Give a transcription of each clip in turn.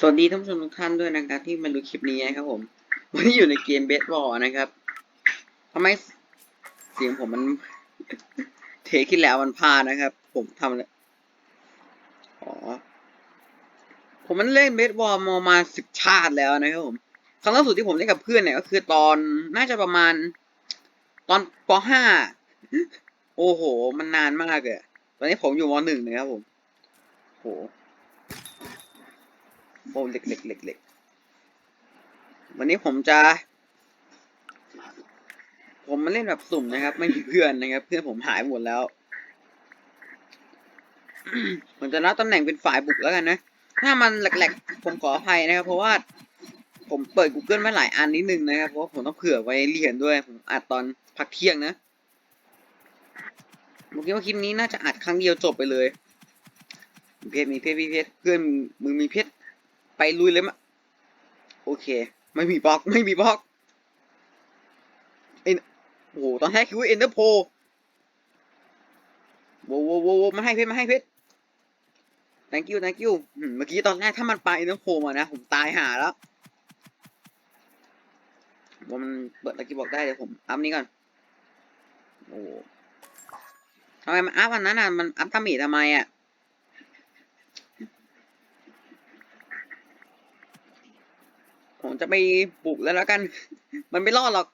สวัสดีท่านผู้ชมทุกท่านด้วยนะครับที่มาดูคลิปนี้นะครับผม วันนี้อยู่ในเกมเบสบอลนะครับทำไมเสียงผมมัน เทคที่แล้วมันพลาดนะครับ ผมทำอะไรอ๋อผมมันเล่นเบสบอลมามาสิบชาติแล้วนะครับผมครั้งล่าสุดที่ผมเล่นกับเพื่อนเนี่ยก็คือตอนน่าจะประมาณ ตอนปห้าโอ้โห มันนานมากเลยตอนนี้ผมอยู่มหนึ่งนะครับผมโห อ้เหล็กเหล็กเหล็กเหล็กวันนี้ผมจะ ผมมาเล่นแบบสุ่มนะครับ ไม่มีเพื่อนนะครับ เพื่อนผมหายหมดแล้วผมจะรับตำแหน่งเป็นฝ่ายบุกแล้วกันนะ ถ้ามันแหลกๆ ผมขออภัยนะครับ เพราะว่าผมเปิด Google มาหลายอันนิดนึงนะครับ เพราะผมต้องเผื่อไว้เรียนด้วย ผมอัดตอนพักเที่ยงนะผมคิดว่าคลิปนี้น่าจะอัดครั้งเดียวจบไปเลยมีเพชรมีเพชรมีเพชรเพื่อนมึงมีเพชร ไปลุยเลยมะโอเค ไม่มีบล็อกไม่มีบล็อกเอ็นโอ้โหตอนแรกคิดว่าเอ็นเดอร์โพโวโวโวโวมาให้เพชรมาให้เพชร thank you thank you เมื่อกี้ตอนแรกถ้ามันไปเอ็นเดอร์โพมานะ ผมตายหาแล้วว่ามันเปิดตะกี้บอกได้เดี๋ยวผมอัพนี้ก่อนโอ้ทำไมมันอัพอันนั้นอะมันอัพทำอีทำไมอะ ผมจะไปบุกแล้วแล้วกัน มันไม่รอดหรอก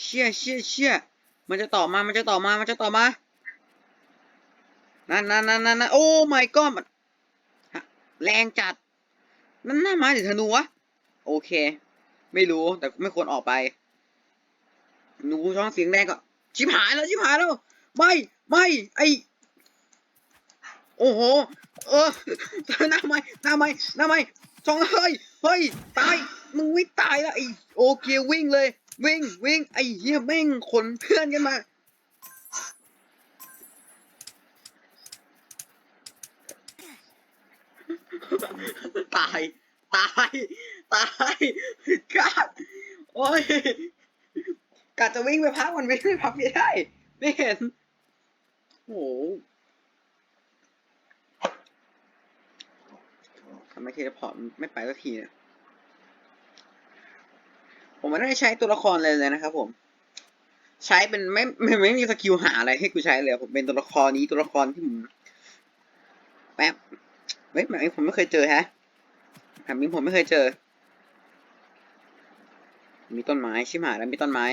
เชี่ยเชี่ยเชี่ยมันจะต่อมา มันจะต่อมา มันจะต่อมา นั่นนั่นนั่นนั่นโอ้ my god มันแรงจัด นั่นหน้าไม้หรือธนูวะ โอเค ไม่รู้ แต่ไม่ควรออกไป หนูช่องเสียงแรงก็ชิบหายแล้วชิบหายแล้ว ไม่ ไม่ ไอโอ้โห เออหน้าไม้หน้าไม้หน้าไม้ ช่องเฮ้ยเฮ้ยตายมึงวิ่งตายแล้วไอโอเควิ่งเลย วิ่งวิ่งไอเหี้ยแม่งขนเพื่อนกันมาตาย ตาย ตายกาดโอ้ยกาดจะวิ่งไปพักมันวิ่งไปพักไม่ได้ ไม่เห็น โอ้โห ทำไมเทเลพอร์ตมันไม่ไปสักทีเนี่ยผมไม่ได้ใช้ตัวละครเลยเลยนะครับผม ใช้เป็นไม่ไม่ไม่มีสกิลหาอะไรให้กูใช้เลย ผมเป็นตัวละครนี้ตัวละครที่ผมแป๊บเฮ้ยแบบนี้ผมไม่เคยเจอฮะแบบนี้ผมไม่เคยเจอ มีต้นไม้ชิมหายแล้วมีต้นไม้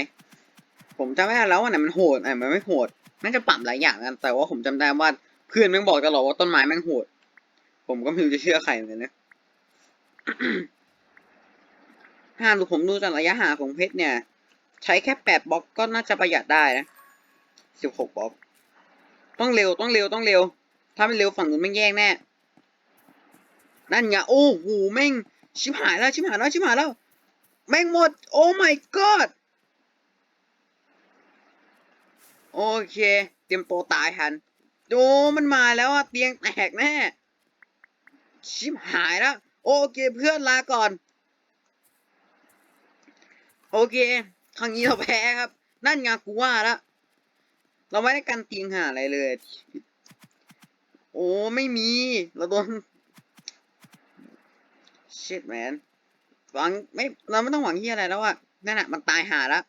ผมจำไม่ได้แล้วว่าไหนมันโหดไหนมันไม่โหดน่าจะปรับหลายอย่างกันแต่ว่าผมจำได้ว่าเพื่อนแม่งบอกตลอดว่าต้นไม้แม่งโหด ผมก็ไม่รู้จะเชื่อใครเหมือนกันนะถ้าดูผมดูจากระยะห่างของเพชรเนี่ย ใช้แค่แปดบล็อกก็น่าจะประหยัดได้นะสิบหกบล็อก ต้องเร็วต้องเร็วต้องเร็ว ถ้าไม่เร็วฝั่งนู้นแม่แย่งแน่ นั่นไงโอ้โหแม่งชิบหายแล้วชิบหายแล้วชิบหายแล้ว แม่งหมด โอ้ my god โอเค เตรียมตัวตายทันโอ้มันมาแล้วอะเตียงแตกแน่ ชิบหายแล้วโอเคเพื่อนลาก่อน โอเคครั้งนี้เราแพ้ครับ นั่นไงกูว่าแล้วเราไม่ได้กันเตียงหาอะไรเลย โอ้ไม่มี เราโดน shit man หวังไม่เราไม่ต้องหวังที่อะไรแล้วอะนั่นอะมันตายหาแล้ว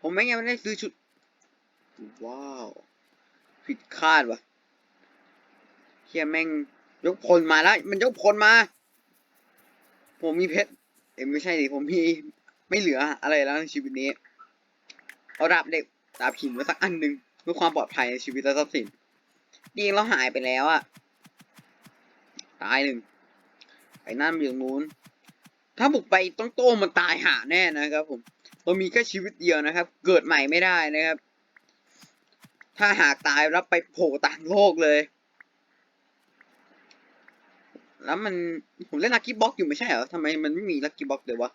ผมไม่ยังไม่ได้ซื้อชุด ว้าว ผิดคาดวะเฮียแม่ง ยกพลมาแล้ว มันยกพลมา ผมมีเพชรเอ้ไม่ใช่ดิผมมีไม่เหลืออะไรแล้วในชีวิตนี้ เอาดาบเด็กดาบหินไว้สักอันหนึ่งเพื่อความปลอดภัยในชีวิตและทรัพย์สินดีเราหายไปแล้วอะตายหนึ่งไอ้นั่นมันอยู่ตรงนู้น ถ้าบุกไปต้องโต้มันตายหาแน่นะครับ ผมเรามีแค่ชีวิตเดียวนะครับ เกิดใหม่ไม่ได้นะครับ ถ้าหากตายแล้วไปโผล่ต่างโลกเลย แล้วมันผมเล่นลักกี้บ็อกอยู่ไม่ใช่เหรอทำไมมันไม่มีลักกี้บ็อกเลยวะ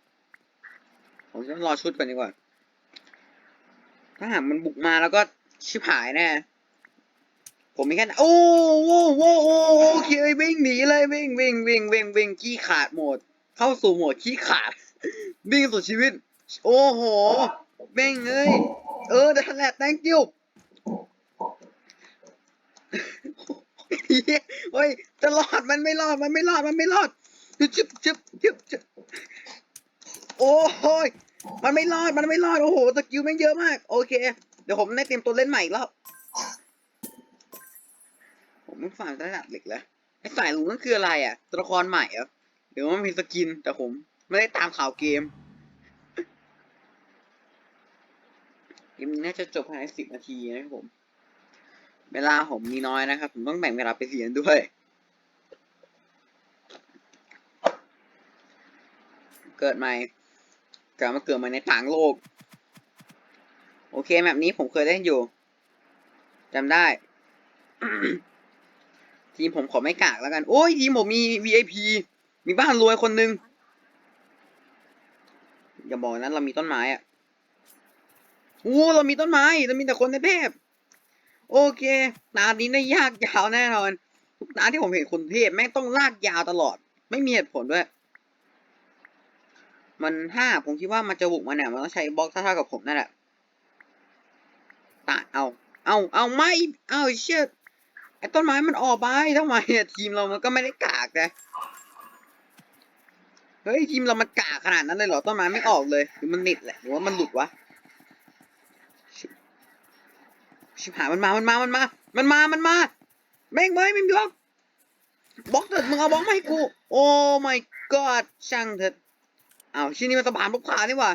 ผมจะรอชุดก่อนดีกว่า ถ้าหากมันบุกมาแล้วก็ชิบหายแน่ ผมมีแค่ โอ้โหโอ้โหโอเควิ่งหนีเลยวิ่งวิ่งวิ่งวิ่งวิ่งขี้ขาดโหมด เข้าสู่โหมดขี้ขาด วิ่งสุดชีวิต โอ้โหแม่งเอ้ยเออแต่แหละ thank you เฮ้ยจะรอดมันไม่รอดมันไม่รอดมันไม่รอดจึ๊บจึ๊บจึ๊บจึ๊บโอ้ยมันไม่รอดมันไม่รอดโอ้โหสกิลแม่งเยอะมาก โอเค เดี๋ยวผมได้เตรียมตัวเล่นใหม่อีกรอบผมไม่ฟังระดับเหล็กแล้วไอ้สายลุงนั่นคืออะไรอะตัวละครใหม่เหรอหรือว่ามันมีสกินแต่ผมไม่ได้ตามข่าวเกมเกมนี้น่าจะจบภายในสิบนาทีนะครับผม เวลาผมมีน้อยนะครับ ผมต้องแบ่งเวลาไปเรียนด้วย เกิดใหม่กลับมาเกิดใหม่ในต่างโลก โอเคแบบนี้ผมเคยเล่นอยู่จำได้ ทีมผมขอไม่กากแล้วกัน โอ้ย ทีมผมมี VIP มีบ้านรวยคนหนึ่งอย่าบอกนั้นเรามีต้นไม้อะโอ้เรามีต้นไม้ เรามีแต่คนในเทพ โอเคตานี้น่ายากยาวแน่นอน ทุกตาที่ผมเห็นคนเทพแม่งต้องลากยาวตลอด ไม่มีเหตุผลด้วย มันถ้าผมคิดว่ามันจะบุกมาเนี่ยมันต้องใช้บล็อกเท่าๆกับผมนั่นแหละตาเอาเอาเอาไม่เอาเชี่ยไอ้ต้นไม้มันออกไปทำไมอะทีมเรามันก็ไม่ได้กากนะเฮ้ยทีมเรามันกากขนาดนั้นเลยเหรอต้นไม้ไม่ออกเลยหรือมันนิดแหละหรือว่ามันหลุดวะ ชิบหายมันมา มันมา มันมา มันมา มันมาแม่งเว้ยไม่มีบล็อกบล็อกเถิดมึงเอาบล็อกมาให้กู โอ้ my god ช่างเถิดอ้าชิ้นนี้มันสะพานพกพานี่หว่า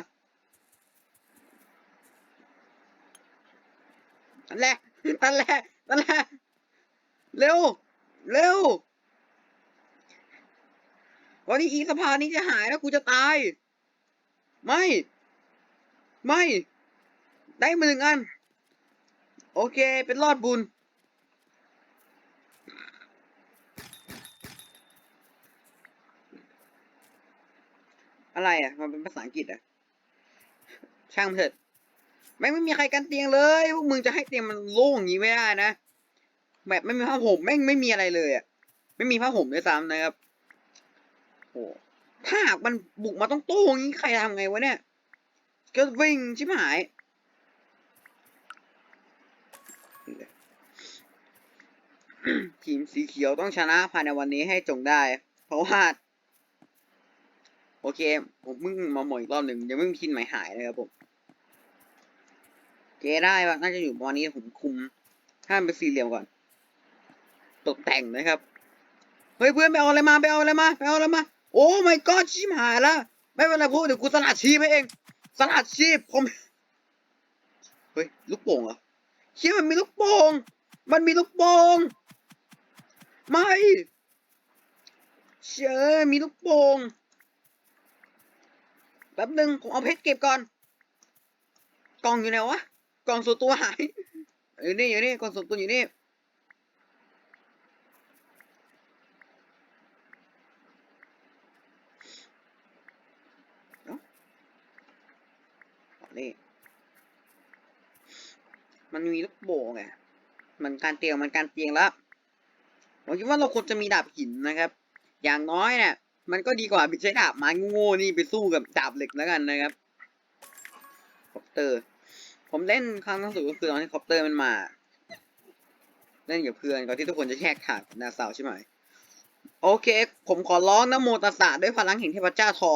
นั่นแหละนั่นแหละนั่นแหละเร็ว เร็ว วันนี้อีสะพานนี้จะหายแล้วกูจะตาย ไม่ ไม่ ได้มาหนึ่งอัน โอเค เป็นรอดบุญ อะไรอะ มันเป็นภาษาอังกฤษอะ ช่างมันเถิดแม่งไม่มีใครกันเตียงเลย พวกมึงจะให้เตียงมันโล่งอย่างนี้ไม่ได้นะ แบบไม่มีผ้าห่มแม่งไม่มีอะไรเลยอะ ไม่มีผ้าห่มด้วยซ้ำนะครับโอ้ถ้าหากมันบุกมาต้องโต้อย่างนี้ใครทำไงวะเนี่ย ก็วิ่งชิบหาย ทีมสีเขียวต้องชนะภายในวันนี้ให้จงได้ เพราะว่า โอเค ผมเพิ่งมาหมดอีกรอบหนึ่งยังไม่มีทีมใหม่หายนะครับผมเจได้ปะน่าจะอยู่ประมาณนี้ผมคุมถ้ามันเป็นสี่เหลี่ยมก่อน ตกแต่งนะครับเฮ้ยเพื่อนไปเอาอะไรมาไปเอาอะไรมาไปเอาอะไรมา โอ้ my god ชิมหายละไม่เป็นไรพูดเดี๋ยวกูสลัดชีพให้เองสลัดชีพผมเฮ้ยลูกโป่งเหรอเชี่ยมันมีลูกโป่งมันมีลูกโป่ง ไม่ เชื่อมีลูกโป่งแป๊บหนึ่งผมเอาเพชรเก็บก่อน กล่องอยู่ไหนวะ กล่องส่วนตัวหาย อยู่นี่ อยู่นี่ กล่องส่วนตัวอยู่นี่เอ้านี่ มันมีลูกโป่งไง มันการเตียง มันการเตียงแล้ว ผมคิดว่าเราควรจะมีดาบหินนะครับ อย่างน้อยเนี่ยมันก็ดีกว่าไปใช้ดาบไม้โง่นี่ไปสู้กับดาบเหล็กแล้วกันนะครับคอปเตอร์ ผมเล่นครั้งล่าสุดก็คือตอนที่คอปเตอร์มันมา เล่นกับเพื่อนก่อนที่ทุกคนจะแยกขาดนาสาวใช่ไหมโอเค ผมขอร้องนะโมตัสสะด้วยพลังแห่งเทพเจ้าทอ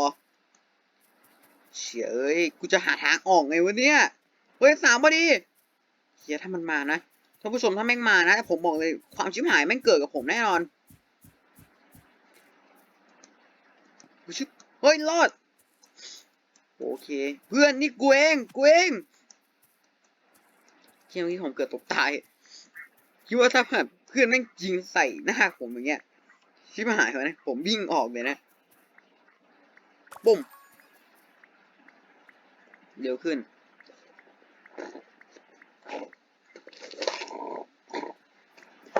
เฉยเอ้ยกูจะหาทางออกไงวะเนี่ยเฮ้ยสามพอดีเฮียถ้ามันมานะ ท่านผู้ชมถ้าแม่งมานะ ผมบอกเลยความชิบหายแม่งเกิดกับผมแน่นอนชึบเฮ้ยรอด โอเค เพื่อนนี่กูเองกูเองที่เมื่อกี้ผมเกิดตกตาย คิดว่าถ้าแบบเพื่อนแม่งยิงใส่หน้าผมอย่างเงี้ย ชิบหายวะนะ ผมวิ่งออกเลยนะบุ้มเร็วขึ้น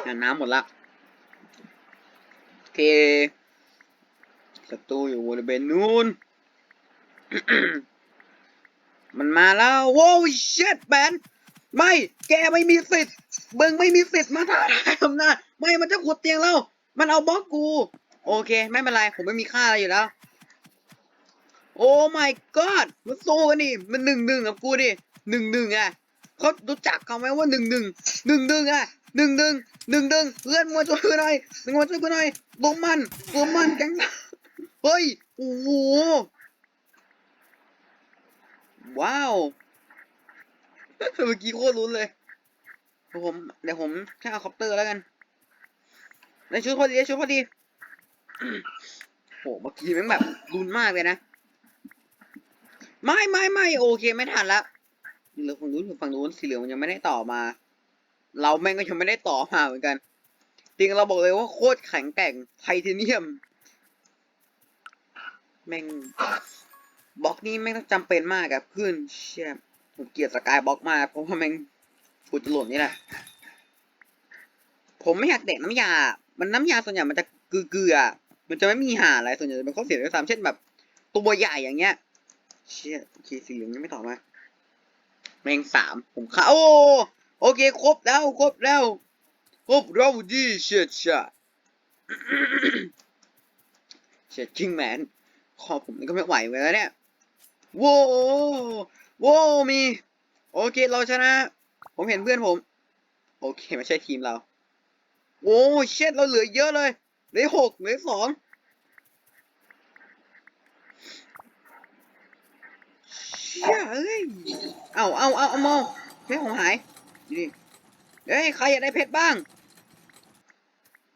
อะน้ำหมดละโอเคศัตรูอยู่บริเวณนู้น มันมาแล้ว โว้ยเช็ดแบน ไม่ แกไม่มีสิทธิ์มึงไม่มีสิทธิ์มาท้าทายอำนาจไม่ มันจะขุดเตียงแล้วมันเอาบล็อกกู โอเค ไม่เป็นไร ผมไม่มีค่าอะไรอยู่แล้ว โอ้ my god มันสู้กันดิ มันหนึ่งหนึ่งกับกูดิหนึ่งหนึ่งอะ เขารู้จักเขาไหมว่าหนึ่งหนึ่งหนึ่งหนึ่งอะหนึ่งหนึ่งหนึ่งหนึ่งเพื่อนมาช่วยกูหน่อยมึงมาช่วยกูหน่อยลมมันลมมันแกงเฮ้ยโอ้โหว้าวเมื่อกี้โคตรลุ้นเลยผมเดี๋ยวผมแค่เอาคอปเตอร์แล้วกันในชุดพอดีชุดพอดีโหเมื่อกี้ม่งแบบลุ้นมากเลยนะ ไม่ไม่ไม่โอเคไม่ทันละ เหลือฝั่งนู้นฝั่งนู้นสีเหลืองมันยังไม่ได้ต่อมา เราแม่งก็ยังไม่ได้ต่อมาเหมือนกันจริงเราบอกเลยว่าโคตรแข็งแกร่งไทเทเนียม แม่งบล็อกนี้แม่งต้องจำเป็นมากอะเพื่อนเชี่ยผมเกลียดสกายบล็อกมากเพราะว่าแม่งกูจะหล่นนี่แหละผมไม่อยากเด็กน้ำยา มันน้ำยาส่วนใหญ่มันจะเกลือๆอะมันจะไม่มีหาอะไรส่วนใหญ่จะเป็นข้อเสียด้วยซ้ำเช่นแบบ ตัวใหญ่อย่างเงี้ย เชี่ยโอเคสีเหลืองยังไม่ต่อมา แมงสามผมเข้าโอ้โอเค ครบแล้ว ครบแล้ว ครบเราดีเชียเชียเชียจริงแมนคอผมนี่ก็ไม่ไหวเลยแล้วเนี่ยโว้โว้มี โอเค เราชนะ ผมเห็นเพื่อนผม โอเค ไม่ใช่ทีมเรา โอ้เช็ดเราเหลือเยอะเลย เหลือหกเหลือสอง เชี่ยเอ้ย เอาเอาเอาเอามองเพชรผมหายนี่เฮ้ยใครอยากได้เพชรบ้าง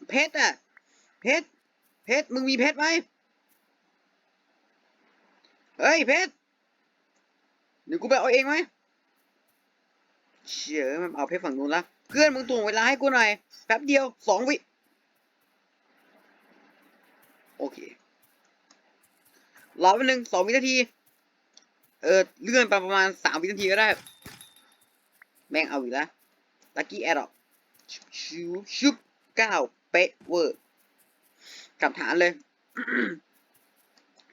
เพชรอะเพชร เพชร มึงมีเพชรไหมเฮ้ยเพชรเดี๋ยวกูไปเอาเองไหมเชี่ยเอ้ยมันเอาเพชรฝั่งนู้นละเพื่อนมึงถ่วงเวลาให้กูหน่อยแป๊บเดียวสองวิโอเครอแป๊บนึงสองวินาที เออเลื่อนไปประมาณสามวินาทีก็ได้ แม่งเอาอีกแล้วลักกี้แอร์ดอกชิวชุบเก้าเป๊ะเวอร์กับฐานเลย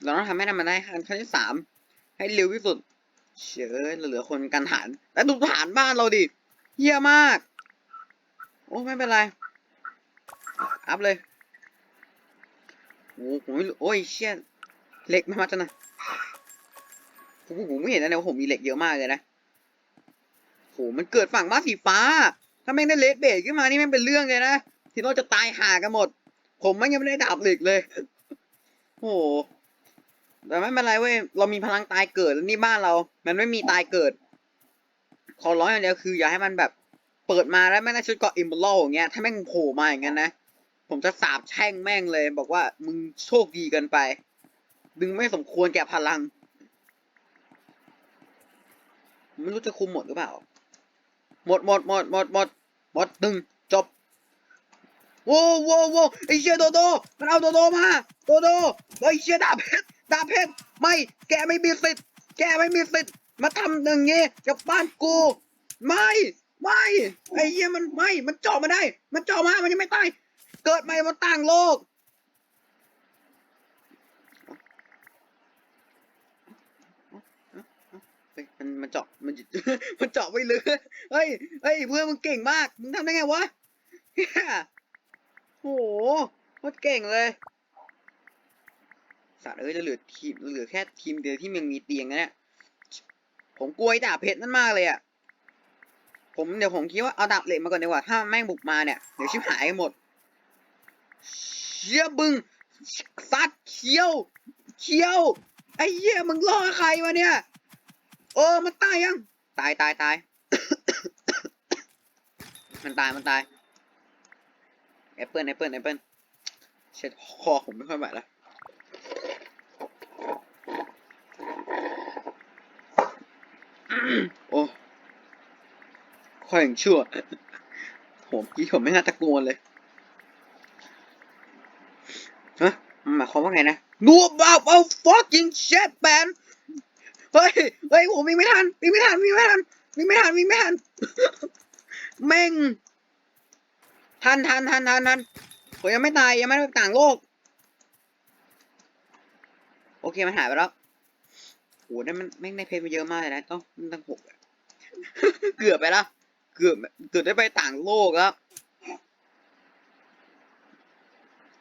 เราต้องทำให้มันได้ขั้นขั้นที่สามให้เร็วที่สุด เชื่อเราเหลือคนกันฐาน แล้วดูฐานบ้านเราดิเฮี้ยมาก โอ้ไม่เป็นไร อัพเลย โอ้ผมไม่รู้โอ้ยเชี่ยเหล็กมามาจังนะ ผมผมไม่เห็นนะเนี่ยว่าผมมีเหล็กเยอะมากเลยนะโหมันเกิดฝั่งบ้านสีฟ้า ถ้าแม่งได้เลดเบรกขึ้นมานี่แม่งเป็นเรื่องเลยนะที่เราจะตายห่ากันหมด ผมแม่ยังไม่ได้ดาบเหล็กเลย โอ้โหแต่ไม่เป็นไรเว้ย เรามีพลังตายเกิดแล้วนี่บ้านเรา มันไม่มีตายเกิด ขอร้องอย่างเดียวคืออย่าให้มันแบบ เปิดมาแล้วแม่งได้ชุดเกาะอิมบลอย่างเงี้ย ถ้าแม่งโผล่มาอย่างงั้นนะ ผมจะสาบแช่งแม่งเลย บอกว่ามึงโชคดีเกินไป มึงไม่สมควรแก่พลัง ไม่รู้จะคุมหมดหรือเปล่า หมดหมดหมดหมดหมดหมดหนึ่งจบโว้วโว้วโว้ไอ้เชี่ยโดโดมันเอาโดโดมาโดโดไอ้เชี่ยดาบเพชรดาบเพชรไม่แกไม่มีสิทธิ์แกไม่มีสิทธิ์มาทำอย่างงี้กับบ้านกู ไม่ไม่ไอ้เหี้ยมันไม่มันเจาะมาได้ มันเจาะมามันยังไม่ตายเกิดใหม่มาต่างโลก เฮ้ย มันเจาะมันมันเจาะไปเลยเฮ้ยเฮ้ยเพื่อนมึงเก่งมาก มึงทำได้ไงวะเฮียโหโคตรเก่งเลยสัตว์เอ้ยจะเหลือทีมเหลือแค่ทีมเดียวที่ยังมีเตียงนะเนี่ยผมกลัวไอ้ดาบเพชรนั่นมากเลยอะผมเดี๋ยวผมคิดว่าเอาดาบเหล็กมาก่อนดีกว่าถ้าแม่งบุกมาเนี่ยเดี๋ยวชิบหายหมดเชี่ยบึงสัตว์เคี้ยวเคี้ยวไอ้เหี้ยมึงล่อใครวะเนี่ย เออมันตายยัง ตายตายตาย มันตายมันตายแอปเปิลแอปเปิลแอปเปิลเช็ดคอผมไม่ค่อยไหวแล้วโอ้ค่อยอย่างชั่วผมกี้ผมไม่น่าตะโกนเลยฮะหมายความว่าไงนะ No about a fucking shit man เฮ้ย เฮ้ยผมวิ่งไม่ทันวิ่งไม่ทันวิ่งไม่ทันวิ่งไม่ทันวิ่งไม่ทัน แม่ง ทันทันทันทันทันผมยังไม่ตายยังไม่ได้ไปต่างโลก โอเคมันหายไปแล้วโหนั่นมันแม่งได้เพชรมาเยอะมากเลยนะต้องตั้งหกเกือบไปล้วเกือบเกือบได้ไปต่างโลกแล้ว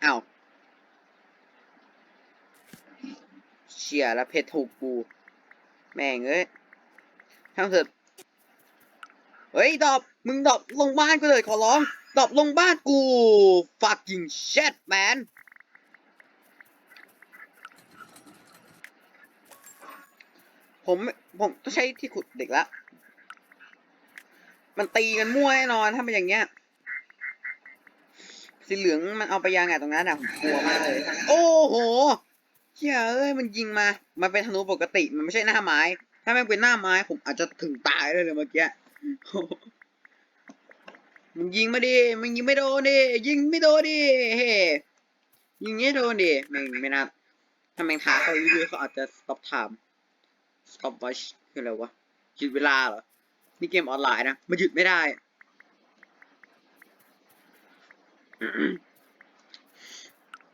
อ้าวเชียแล้วเพชรถูกกู แม่งเอ้ยทำเถอะเฮ้ยดอบ มึงดอบลงบ้านกูเลยขอร้อง ดอบลงบ้านกู fucking shit man ผมผมต้องใช้ที่ขุดเด็กละ มันตีกันมั่วแน่นอนถ้าเป็นอย่างเงี้ย สีเหลืองมันเอาไปยังไงตรงนั้นอะผมกลัวมากเลย โอ้โห เฮ้ยเอ้ยมันยิงมา มันเป็นธนูปกติ มันไม่ใช่หน้าไม้ ถ้ามันเป็นหน้าไม้ผมอาจจะถึงตายเลยเลยเมื่อกี้มึงยิงมาดิ มึงยิงไม่โดนดิ ยิงไม่โดนดิ เฮ้ยิงไม่โดนดิแม่งไม่น่าถ้าแม่งท้าเขาเรื่อยๆเขาอาจจะ stop time stop watch คืออะไรวะหยุดเวลาเหรอ นี่เกมออนไลน์นะ มันหยุดไม่ได้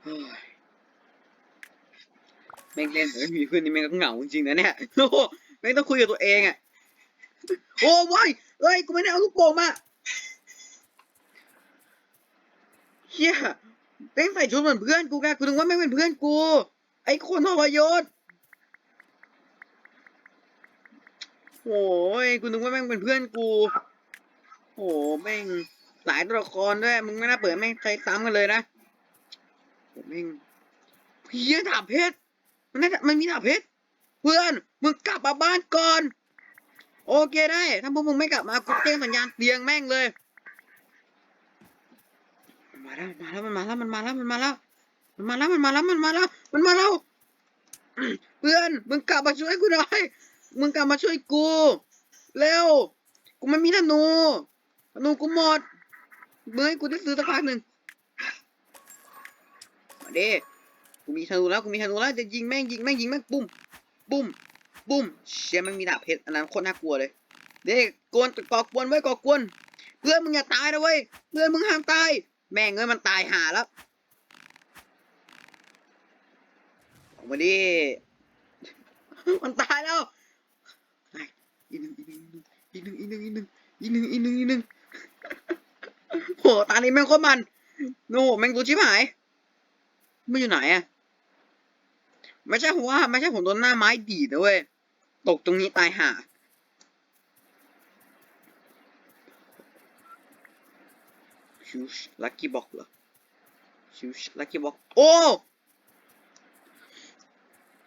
เฮ้ย แม่งเล่นแต่ไม่มีเพื่อนนี่แม่งก็เหงาจริงนะเนี่ยโอ้โหแม่งต้องคุยกับตัวเองอะโอ้ว้ายเอ้ยกูไม่ได้เอาลูกโป่งมาเฮียแม่งใส่ชุดเหมือนเพื่อนกูแกกูนึกว่าแม่งเป็นเพื่อนกู ไอ้คนทรยศโอ้ยกูนึกว่าแม่งเป็นเพื่อนกู โอ้แม่งหลายตัวละครด้วย มึงไม่น่าเปิดแม่งใช้ซ้ำกันเลยนะแม่งเพี้ยดาบเพชร มันน่มันมีดาบเพชรเพื่อนมึงกลับมาบ้านก่อน โอเคได้ ถ้าพวกมึงไม่กลับมากูแจ้งสัญญาณเตียงแม่งเลยมันมาแล้วมันมาแล้วมันมาแล้วมันมาแล้วมันมาแล้วมันมาแล้วมันมาแล้วมันมาแล้วเพื่อนมึงกลับมาช่วยกูหน่อยมึงกลับมาช่วยกูเร็วกูไม่มีธนูธนูกูหมดเมื่อกูได้ซื้อสักพักหนึ่งมาดิ กูมีธนูแล้วกูมีธนูแล้วจะยิงแม่งยิงแม่งยิงแม่งปุ้มปุ้มปุ้มเชี่ยแม่งมีดาบเพชรอันนั้นโคตรน่ากลัวเลยเด็กกวนก่อกวนไว้ก่อกวน เพื่อนมึงอย่าตายนะเว้ยเพื่อนมึงห้ามตายแม่งเอ้ยมันตายหาแล้วออกมาดิมันตายแล้วอีกหนึ่งอีกหนึ่งอีกหนึ่งอีกหนึ่งอีกหนึ่งอีกหนึ่งอีกหนึ่งอีกหนึ่งโหตานี้แม่งโคตรมันโน่แม่งตัวชิบหายไม่อยู่ไหนอะ ไม่ใช่ผมว่าไม่ใช่ผมโดนหน้าไม้ดีดนะเว้ยตกตรงนี้ตายห่าชิวลักกี้บ็อกเหรอชิวลักกี้บ็อกโอ้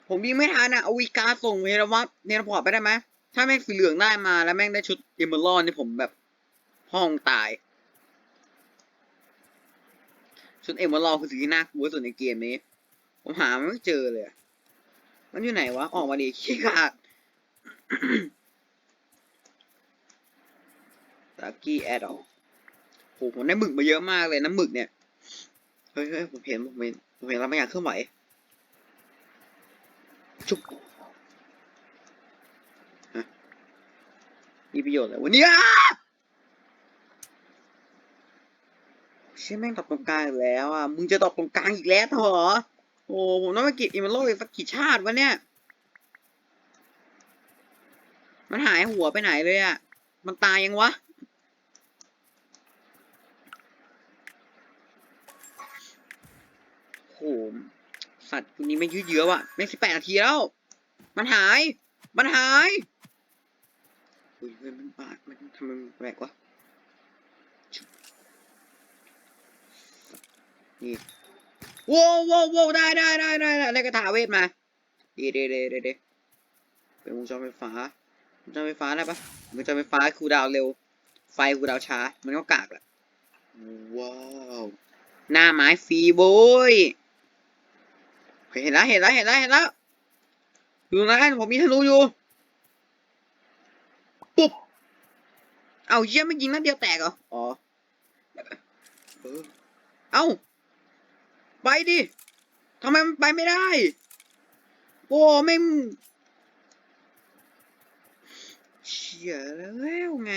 ผมยิงไม่ทันอะเอาวีกาส่งเฮรวัตเนรพอร์ตไปได้ไหมถ้าแม่งสีเหลืองได้มาแล้วแม่งได้ชุดเอเมอรอนนี่ผมแบบห้องตาย ชุดเอเมอรอนคือสิ่งที่น่ากลัวสุดในเกมนี้ ผมหาไม่เจอเลยอะ มันอยู่ไหนวะ ออกมาดิขี้ขาดลักกี้แอดอลโหผมได้หมึกมาเยอะมากเลยน้ำหมึกเนี่ย เฮ้ยเฮ้ยผมเห็นผมเห็นผมเห็นแล้วไม่อยากเคลื่อนไหวจุ๊บฮะมีประโยชน์อะไรวะเนี่ยเชี่ยแม่งตอบตรงกลางแล้วอะ มึงจะตอบตรงกลางอีกแล้วเหรอ โอ้ผมต้องมากิดอิมโลอีกสักกี่ชาติวะเนี่ย มันหายหัวไปไหนเลยอะ มันตายยังวะ โห สัตว์ตัวนี้ไม่ยืดเยื้อว่ะไม่สิบแปดนาทีแล้ว มันหาย มันหายอุ้ยเฮ้ยมันบาด มันทำไมมันแปลกวะนี่ โว้วโว้วโว้ได้ได้ได้ได้ได้กระถาเวทมาดีเดเดเดเดเป็นวงจรไฟฟ้าวงจรไฟฟ้าได้ปะวงจรไฟฟ้าคูดาวเร็ว ไฟคูดาวช้า มันก็กากแหละว้าวหน้าไม้ฟรีโบยเห็นแล้วเห็นแล้วเห็นแล้วเห็นแล้วอยู่นะผมมีธนูอยู่ปุ๊บเอาเยี่ยไม่ยิงนัดเดียวแตกเหรออ๋อเออเอา ไปดิทำไมมันไปไม่ได้ โอ้ไม่งเชี่ยแล้วไง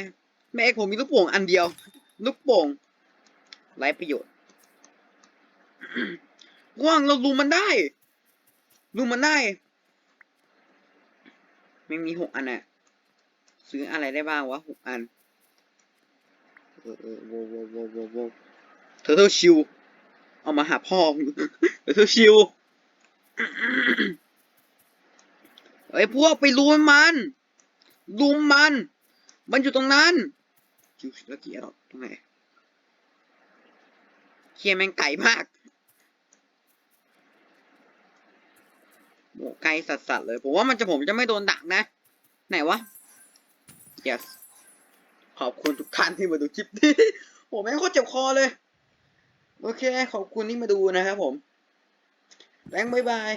แม่เอกผมมีลูกโป่งอันเดียว ลูกโป่งไร้ประโยชน์ว่างเราลุมมันได้ลุมมันได้ ไม่มีหกอันอะซื้ออะไรได้บ้างวะหกอัน เออเออโวโวโวโวโวเธอเธอชิว เอามาหาพ่องเธอเธอชิวเฮ้ยพวกไปลุมมันลุมมัน มันอยู่ตรงนั้นคิวแล้วกี่ดอกตรงไหนเคียแมงไก่มากโอ้ไกลสัสๆเลย ผมว่ามันจะผมจะไม่โดนดักนะ ไหนวะ yes ขอบคุณทุกท่านที่มาดูคลิปนี้ ผมไม่งโคตรเจ็บคอเลย โอเค ขอบคุณที่มาดูนะครับผมแบงค์บายบาย